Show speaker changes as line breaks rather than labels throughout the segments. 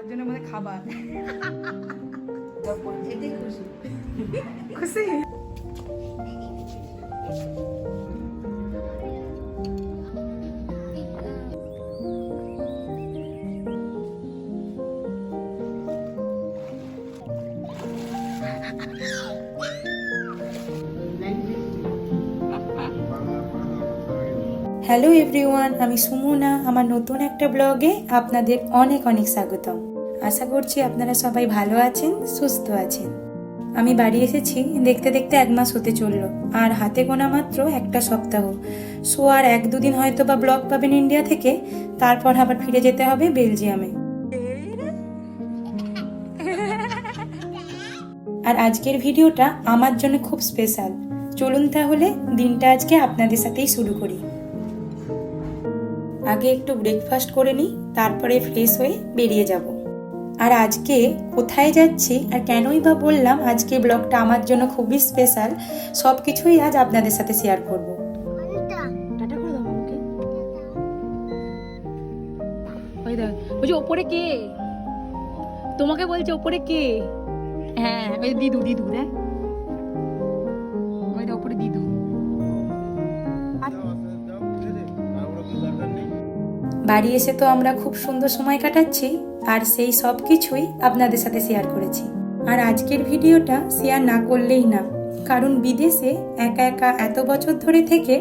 বাবার জন্য মানে খাবার
খুশি।
খুশি?
হ্যালো এভরিওয়ান আমি সুমনা আমার নতুন একটা ব্লগে আপনাদের অনেক অনেক স্বাগতম। আশা করছি আপনারা সবাই ভালো আছেন, সুস্থ আছেন। আমি বাড়ি এসেছি, দেখতে দেখতে এক মাস হতে চলল। আর হাতে গোনা মাত্র একটা সপ্তাহ। সো আর এক দুদিন হয়তো বা ব্লগ পাবেন ইন্ডিয়া থেকে, তারপর আবার ফিরে যেতে হবে বেলজিয়ামে। আর আজকের ভিডিওটা আমার জন্য খুব স্পেশাল। চলুন তাহলে দিনটা আজকে আপনাদের সাথেই শুরু করি। আগে একটু ব্রেকফাস্ট করে নিই, তারপরে ফ্রেশ হয়ে বেরিয়ে যাব। আর আজকে কোথায় যাচ্ছি আর কেনই বা বললাম আজকে ব্লগটা আমার জন্য খুবই স্পেশাল সব কিছুই আজ আপনাদের সাথে শেয়ার করব।
বলছি ওপরে কে? তোমাকে বলছে ওপরে কে? হ্যাঁ ওই দিদু দিদু দেখ। ওই ওপরে দিদু।
বাড়ি এসে তো আমরা খুব সুন্দর সময় কাটাচ্ছি। আর সেই সব কিছুই আপনাদের সাথে শেয়ার করেছি। আর আজকের ভিডিওটা শেয়ার না করলেই না, কারণ বিদেশে একা একা এত বছর ধরে থেকে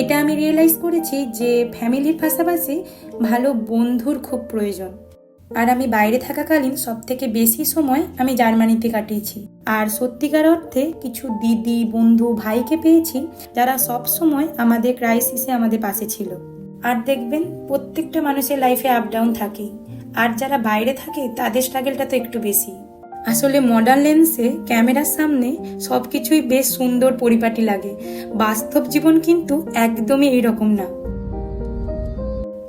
এটা আমি রিয়েলাইজ করেছি যে ফ্যামিলির পাশাপাশি ভালো বন্ধুর খুব প্রয়োজন। আর আমি বাইরে থাকাকালীন সব থেকে বেশি সময় আমি জার্মানিতে কাটিয়েছি। আর সত্যিকার অর্থে কিছু দিদি, বন্ধু, ভাইকে পেয়েছি যারা সব সময় আমাদের ক্রাইসিসে আমাদের পাশে ছিল। আর দেখবেন, প্রত্যেকটা মানুষের লাইফে আপ ডাউন থাকেই। আর যারা বাইরে থাকে, তাদের স্ট্রাগলটা তো একটু বেশি। আসলে মডার্ন লেন্সে ক্যামেরার সামনে সব কিছুই বেশ সুন্দর পরিপাটি লাগে। বাস্তব জীবন কিন্তু একদমই এইরকম না।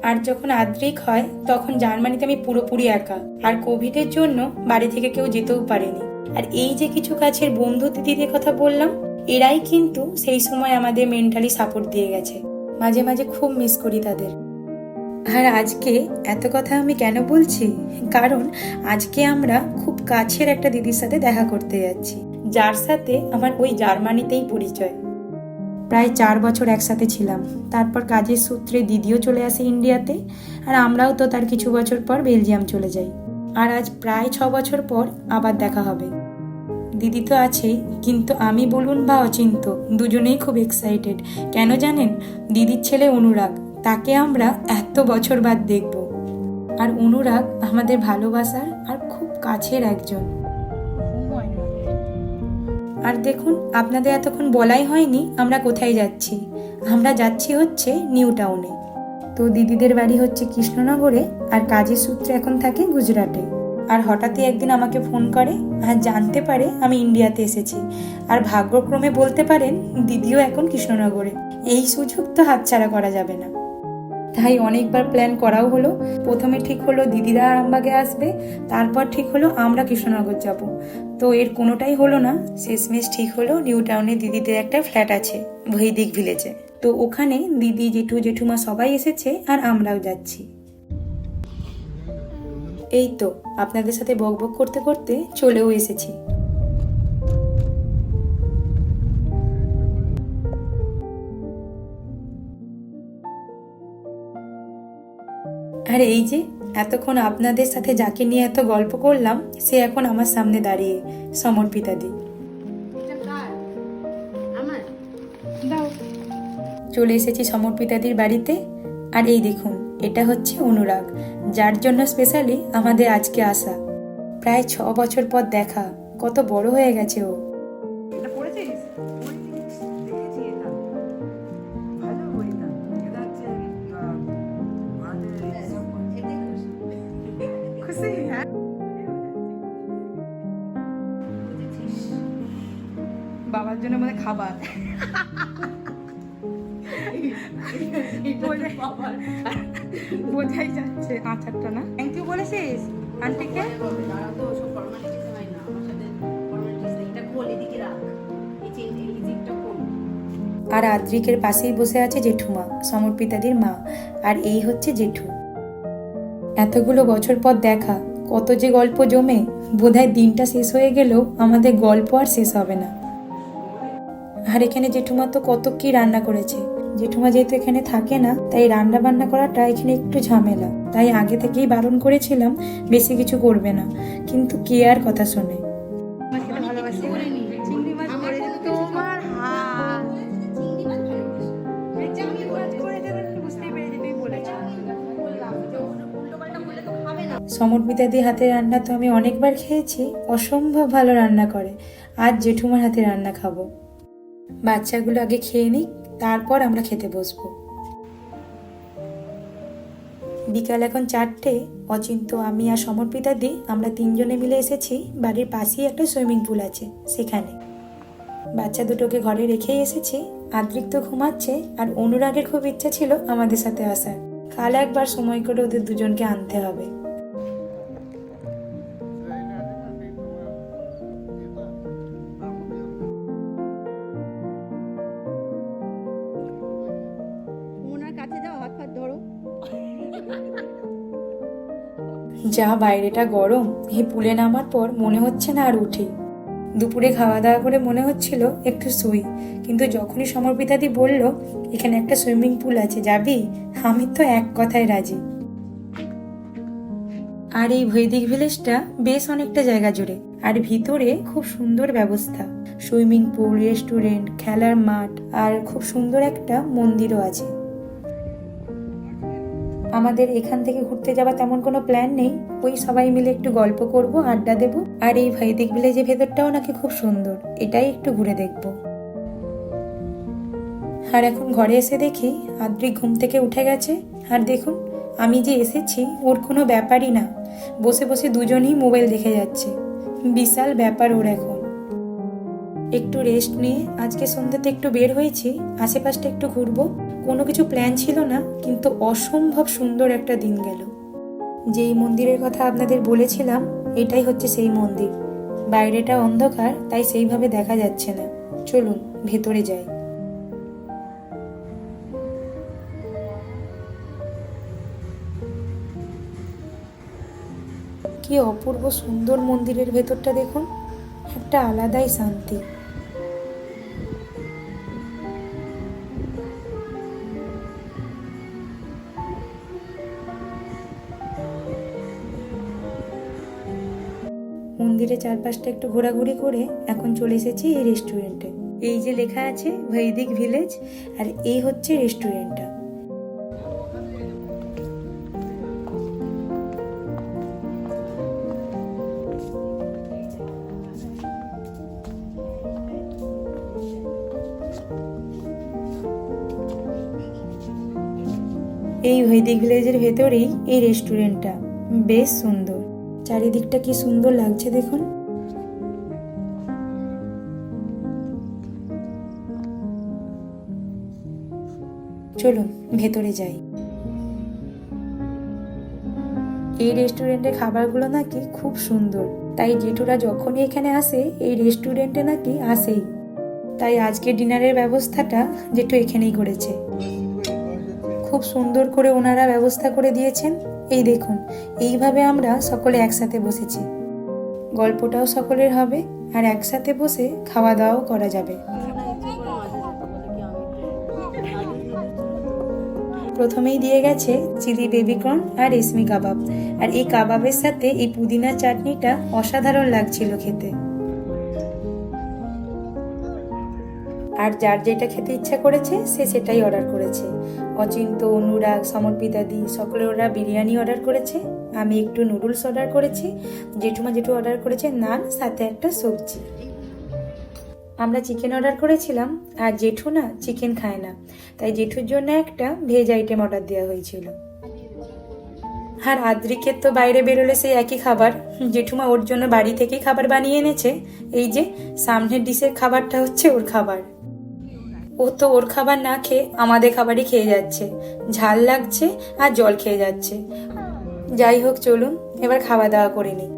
আর যখন আদ্রিক হয়, তখন জার্মানিতে আমি পুরোপুরি একা। আর কোভিডের জন্য বাড়ি থেকে কেউ যেতেও পারেনি। আর এই যে কিছু কাছের বন্ধু দিদিদের কথা বললাম, এরাই কিন্তু সেই সময় আমাদের মেন্টালি সাপোর্ট দিয়ে গেছে। মাঝে মাঝে খুব মিস করি তাদের। আর আজকে এত কথা আমি কেন বলছি? কারণ আজকে আমরা খুব কাছের একটা দিদির সাথে দেখা করতে যাচ্ছি। যার সাথে আমার ওই জার্মানিতেই পরিচয়। প্রায় চার বছর একসাথে ছিলাম। তারপর কাজের সূত্রে দিদিও চলে আসে ইন্ডিয়াতে, আর আমরাও তো তার কিছু বছর পর বেলজিয়াম চলে যাই। আর আজ প্রায় ছ বছর পর আবার দেখা হবে। দিদি তো আছেই, কিন্তু আমি বলুন বা অচিন্ত দুজনেই খুব এক্সাইটেড কেন জানেন? দিদির ছেলে অনুরাগ। তাকে আমরা এত বছর বাদ দেখব। আর অনুরাগ আমাদের ভালোবাসার আর খুব কাছের একজন। আর দেখুন, আপনাদের এতক্ষণ বলাই হয়নি আমরা কোথায় যাচ্ছি। আমরা যাচ্ছি হচ্ছে নিউ টাউনে। তো দিদিদের বাড়ি হচ্ছে কৃষ্ণনগরে আর কাজের সূত্রে এখন থাকে গুজরাটে। আর হঠাৎই একদিন আমাকে ফোন করে, আর জানতে পারে আমি ইন্ডিয়াতে এসেছি। আর ভাগ্যক্রমে বলতে পারেন, দিদিও এখন কৃষ্ণনগরে। এই সুযোগ তো হাতছাড়া করা যাবে না। তাই অনেকবার প্ল্যান করাও হলো। প্রথমে ঠিক হলো দিদিরা আরামবাগে আসবে, তারপর ঠিক হলো আমরা কৃষ্ণনগর যাব। তো এর কোনোটাই হলো না, শেষমেশ ঠিক হলো নিউ টাউনে দিদিদের একটা ফ্ল্যাট আছে, বৈদিক ভিলেজে তো ওখানে দিদি, জেঠু, জেঠুমা সবাই এসেছে আর আমরাও যাচ্ছি। এই তো, আপনাদের সাথে বকবক করতে করতে চলেও এসেছি। আর এই যে এতক্ষণ আপনাদের সাথে যাকে নিয়ে এত গল্প করলাম সে এখন আমার সামনে দাঁড়িয়ে সমর্পিতা দি চলে এসেছি সমর্পিতাদির বাড়িতে। আর এই দেখুন এটা হচ্ছে অনুরাগ যার জন্য স্পেশালি আমাদের আজকে আসা। প্রায় ছ বছর পর দেখা কত বড় হয়ে গেছে ও।
বাবার জন্য মানে খাবার। বোঝাই যাচ্ছে। আচারটা না? থ্যাংক ইউ বলেছিস আন্টিকে?
আর আদ্রিকের পাশেই বসে আছে জেঠুমা সমর্পিতাদির মা। আর এই হচ্ছে জেঠু। এতগুলো বছর পর দেখা কত যে গল্প জমে বোধহয় দিনটা শেষ হয়ে গেলেও আমাদের গল্প আর শেষ হবে না। আর এখানে জেঠুমা তো কত কি রান্না করেছে জেঠুমা যেহেতু এখানে থাকে না, তাই রান্না বান্না করাটা এখানে একটু ঝামেলা তাই আগে থেকেই বারণ করেছিলাম, বেশি কিছু করবে না কিন্তু কে আর কথা শোনে
তোমার হাত
চিংড়ি মাছ ভালোবাসি। বললাম যে ওটা উল্টোপাল্টা করলে তো খাবে না।
সমর্পিতাদি হাতের রান্না তো আমি অনেকবার খেয়েছি, অসম্ভব ভালো রান্না করে আজ জেঠুমার হাতে রান্না খাব বাচ্চাগুলো আগে খেয়ে নিক, তারপর আমরা খেতে বসবো। বিকাল এখন চারটে, অচিন্ত, আমি আর সমর্পিতা দি, আমরা তিনজনে মিলে এসেছি, বাড়ির পাশেই একটা সুইমিং পুল আছে, সেখানে। বাচ্চা দুটোকে ঘরে রেখেই এসেছি আদ্রিক তো ঘুমাচ্ছে, আর অনুরাগের খুব ইচ্ছা ছিল আমাদের সাথে আসার। কাল একবার সময় করে ওদের দুজনকে আনতে হবে। যা বাইরেটা গরম, এই পুলে নামার পর মনে হচ্ছে না আর উঠি। দুপুরে খাওয়া দাওয়া করে মনে হচ্ছিল একটু শুই, কিন্তু যখনই সমর্পিতাদি বলল, এখানে একটা সুইমিং পুল আছে, যাবি? আমি তো এক কথায় রাজি। আর এই বৈদিক ভিলেজটা বেশ অনেকটা জায়গা জুড়ে, আর ভিতরে খুব সুন্দর ব্যবস্থা। সুইমিং পুল, রেস্টুরেন্ট, খেলার মাঠ, আর খুব সুন্দর একটা মন্দিরও আছে। আমাদের এখান থেকে ঘুরতে যাওয়া তেমন কোনো প্ল্যান নেই। ওই সবাই মিলে একটু গল্প করব, আড্ডা দেব। আর এই ভাইদিক ভিলেজের ভেতরটাও নাকি খুব সুন্দর। এটাই একটু ঘুরে দেখব। আর এখন ঘরে এসে দেখি, আদ্রিক ঘুম থেকে উঠে গেছে। আর দেখুন, আমি যে এসেছি, ওর কোনো ব্যাপারই না। বসে বসে দুজনেই মোবাইল দেখে যাচ্ছে। বিশাল ব্যাপার ওর এখন। একটু রেস্ট নিয়ে, আজকে সন্ধ্যাতে একটু বের হয়েছি, আশেপাশটা একটু ঘুরবো। কোনো কিছু প্ল্যান ছিল না, কিন্তু অসম্ভব সুন্দর একটা দিন গেল। যেই মন্দিরের কথা আপনাদের বলেছিলাম, এটাই হচ্ছে সেই মন্দির। বাইরেটা অন্ধকার, তাই সেইভাবে দেখা যাচ্ছে না। চলুন, ভেতরে যাই। কি অপূর্ব সুন্দর মন্দিরের ভেতরটা দেখুন। একটা আলাদাই শান্তি। মন্দিরের চারপাশটা একটু ঘোরাঘুরি করে এখন চলে এসেছি এই রেস্টুরেন্টে এই যে লেখা আছে বৈদিক ভিলেজ আর এই হচ্ছে রেস্টুরেন্টটা এই বৈদিক ভিলেজের ভেতরেই এই রেস্টুরেন্টটা বেশ সুন্দর। চারিদিকটা কি সুন্দর লাগছে দেখুন। চলুন, ভেতরে যাই। এই রেস্টুরেন্টের খাবারগুলো নাকি খুব সুন্দর। তাই জেঠুরা যখনই এখানে আসে, এই রেস্টুরেন্টে নাকি আসেই। তাই আজকে ডিনারের ব্যবস্থাটা জেঠু এখানেই করেছে। খুব সুন্দর করে ওনারা ব্যবস্থা করে দিয়েছেন। এই দেখুন, এইভাবে আমরা সকলে একসাথে বসেছি। গল্পটাও সকলের হবে, আর একসাথে বসে খাওয়া দাওয়াও করা যাবে। প্রথমেই দিয়ে গেছে চিলি বেবিকর্ন আর রেশমি কাবাব। আর এই কাবাবের সাথে এই পুদিনা চাটনিটা অসাধারণ লাগছিল খেতে। আর যার যেটা খেতে ইচ্ছা করেছে, সে সেটাই অর্ডার করেছে। অচিন্ত অনুরাগ সমর্পিতাদি সকলে ওরা বিরিয়ানি অর্ডার করেছে। আমি একটু নুডলস অর্ডার করেছি। জেঠুমা জেঠু অর্ডার করেছে নান, সাথে একটা সবজি। আমরা চিকেন অর্ডার করেছিলাম, আর জেঠু না চিকেন খায় না। তাই জেঠুর জন্য একটা ভেজ আইটেম অর্ডার দেওয়া হয়েছিল। আর আদ্রিকের তো বাইরে বেরোলে সেই একই খাবার। জেঠুমা ওর জন্য বাড়ি থেকেই খাবার বানিয়ে এনেছে। এই যে, সামনের ডিশের খাবারটা হচ্ছে ওর খাবার। ও তো ওর খাবার না খেয়ে আমাদের খাবারই খেয়ে যাচ্ছে। ঝাল লাগছে আর জল খেয়ে যাচ্ছে। যাই হোক, চলুন, এবার খাওয়া দাওয়া করে নিই।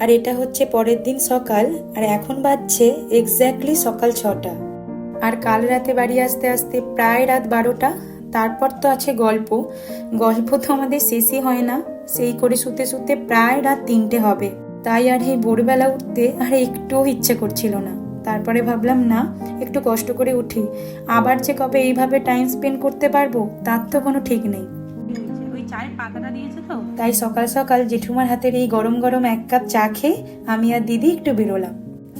আর এটা হচ্ছে পরের দিন সকাল, আর এখন বাজছে এক্স্যাক্টলি সকাল ছটা। আর কাল রাতে বাড়ি আসতে আসতে প্রায় রাত বারোটা। তারপর তো আছে গল্প। গল্প তো আমাদের শেষই হয় না। সেই করে শুতে শুতে প্রায় রাত তিনটে হবে। তাই আর এই ভোরবেলা উঠতে আর একটুও ইচ্ছে করছিল না। তারপরে ভাবলাম না একটু কষ্ট করে উঠি। আবার যে কবে এইভাবে টাইম স্পেন্ড করতে পারব তার তো কোনো ঠিক নেই।
চায়ের পাতাটা দিয়েছে তো?
তাই সকাল সকাল জেঠুমার হাতের এই গরম গরম এক কাপ চা খেয়ে আমি আর দিদি একটু বেরোলাম।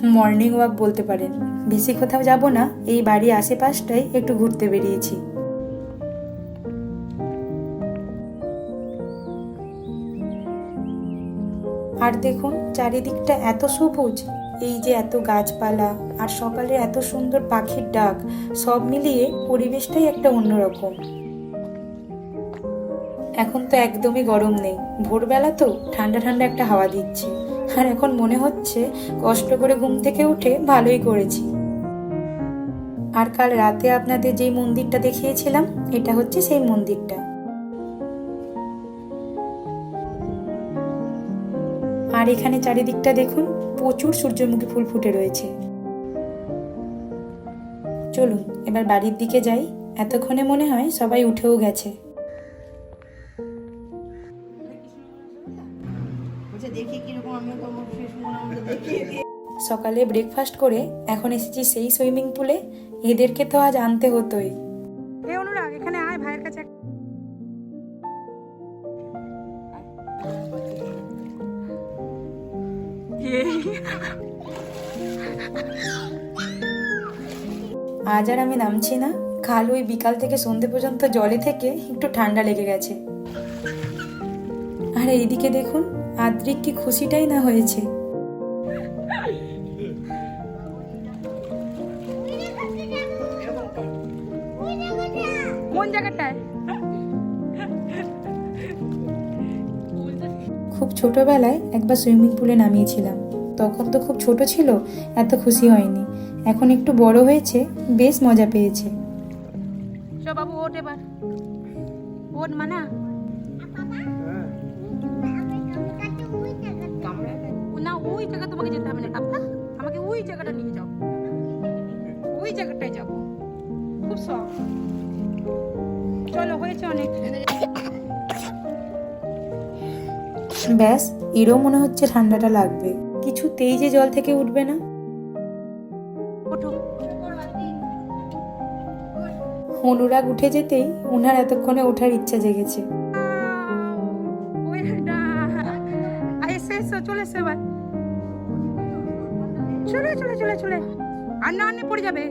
মর্নিং ওয়াক বলতে পারেন। বেশি কোথাও যাব না এই বাড়ি আশেপাশটাই একটু ঘুরতে বেরিয়েছি। আর দেখুন, চারিদিকটা এত সবুজ। এই যে এত গাছপালা আর সকালে এত সুন্দর পাখির ডাক, সব মিলিয়ে পরিবেশটাই একটা অন্যরকম। এখন তো একদমই গরম নেই। ভোরবেলা তো ঠান্ডা ঠান্ডা একটা হাওয়া দিচ্ছে। আর এখন মনে হচ্ছে কষ্ট করে ঘুম থেকে উঠে ভালোই করেছি। আর কাল রাতে আপনাদের যেই মন্দিরটা দেখিয়েছিলাম, এটা হচ্ছে সেই মন্দিরটা। আর এখানে চারিদিকটা দেখুন প্রচুর সূর্যমুখী ফুল ফুটে রয়েছে। চলুন এবার বাড়ির দিকে যাই। এতক্ষণে মনে হয় সবাই উঠেও গেছে। সকালে ব্রেকফাস্ট করে এখন এসেছি সেই সুইমিং পুলে এদেরকে তো আজ আনতে হতোই। আজ আর আমি নামছি না। কাল ওই বিকাল থেকে সন্ধে পর্যন্ত জলে থেকে একটু ঠান্ডা লেগে গেছে। আর এইদিকে দেখুন আদ্রিক কি খুশিটাই না হয়েছে।
কোন জায়গাটায়?
খুব ছোটবেলায় একবার সুইমিং পুলে নামিয়েছিলাম। তখন তো খুব ছোট ছিল এত খুশি হয়নি। এখন একটু বড় হয়েছে বেশ মজা পেয়েছে।
বাবু ওঠ এবার। ওঠ মানা। না ওই জায়গা তোমাকে যেতে হবে না। কাপ্তা আমাকে ওই জায়গাটা নিয়ে যাও। ওই জায়গাটায় যাব খুব শখ চলো হয়েছে অনেক।
ব্যাস এরও মনে হচ্ছে ঠান্ডাটা লাগবে। কিছুতেই যে জল থেকে উঠবে না। অনুরাগ উঠে যেতেই ওনার এতক্ষণে ওঠার ইচ্ছা জেগেছে।
চলে চলে চলে চলে আর না আনে পড়ে যাবে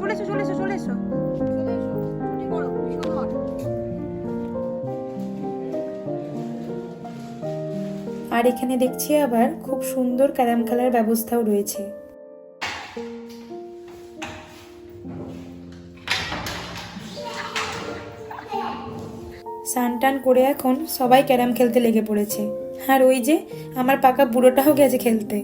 চলে চলে এসো চলে এসো
আর এখানে দেখছি আবার খুব সুন্দর ক্যারাম খেলার ব্যবস্থাও রয়েছে। স্নান টান করে এখন সবাই ক্যারাম খেলতে লেগে পড়েছে। আর ওই যে আমার পাকা বুড়োটাও গেছে খেলতে।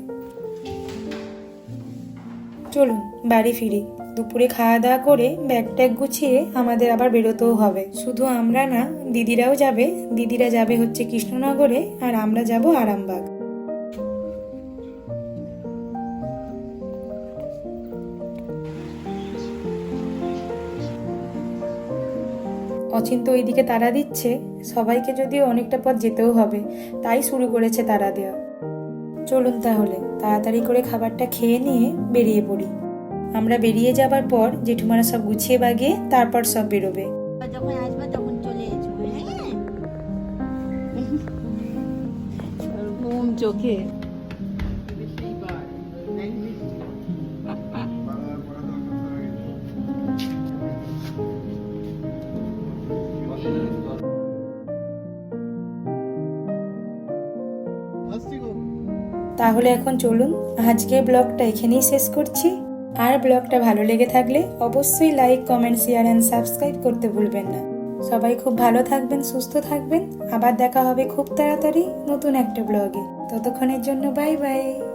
চলুন, বাড়ি ফিরি। দুপুরে খাওয়া দাওয়া করে ব্যাগ ট্যাগ গুছিয়ে আমাদের আবার বেরোতেও হবে। শুধু আমরা না, দিদিরাও যাবে। দিদিরা যাবে হচ্ছে কৃষ্ণনগরে আর আমরা যাব আরামবাগ। অচিন্ত ওইদিকে তারা দিচ্ছে সবাইকে যদিও অনেকটা পথ যেতেও হবে তাই শুরু করেছে তারা দেওয়া চলুন তাহলে তাড়াতাড়ি করে খাবারটা খেয়ে নিয়ে বেরিয়ে পড়ি। আমরা বেরিয়ে যাবার পর জেঠুমারা সব গুছিয়ে বাগিয়ে তারপর সব বেরোবে।
যখন আসবে তখন চলে এসো হ্যাঁ? ঘুম চোখে।
তাহলে এখন চলুন আজকে ব্লগটা এখানেই শেষ করছি। আর ব্লগটা ভালো লেগে থাকলে অবশ্যই like, comment, share and subscribe করতে ভুলবেন না। সবাই খুব ভালো থাকবেন, সুস্থ থাকবেন। আবার দেখা হবে খুব তাড়াতাড়ি নতুন একটা ব্লগে। ততক্ষণের জন্য বাই বাই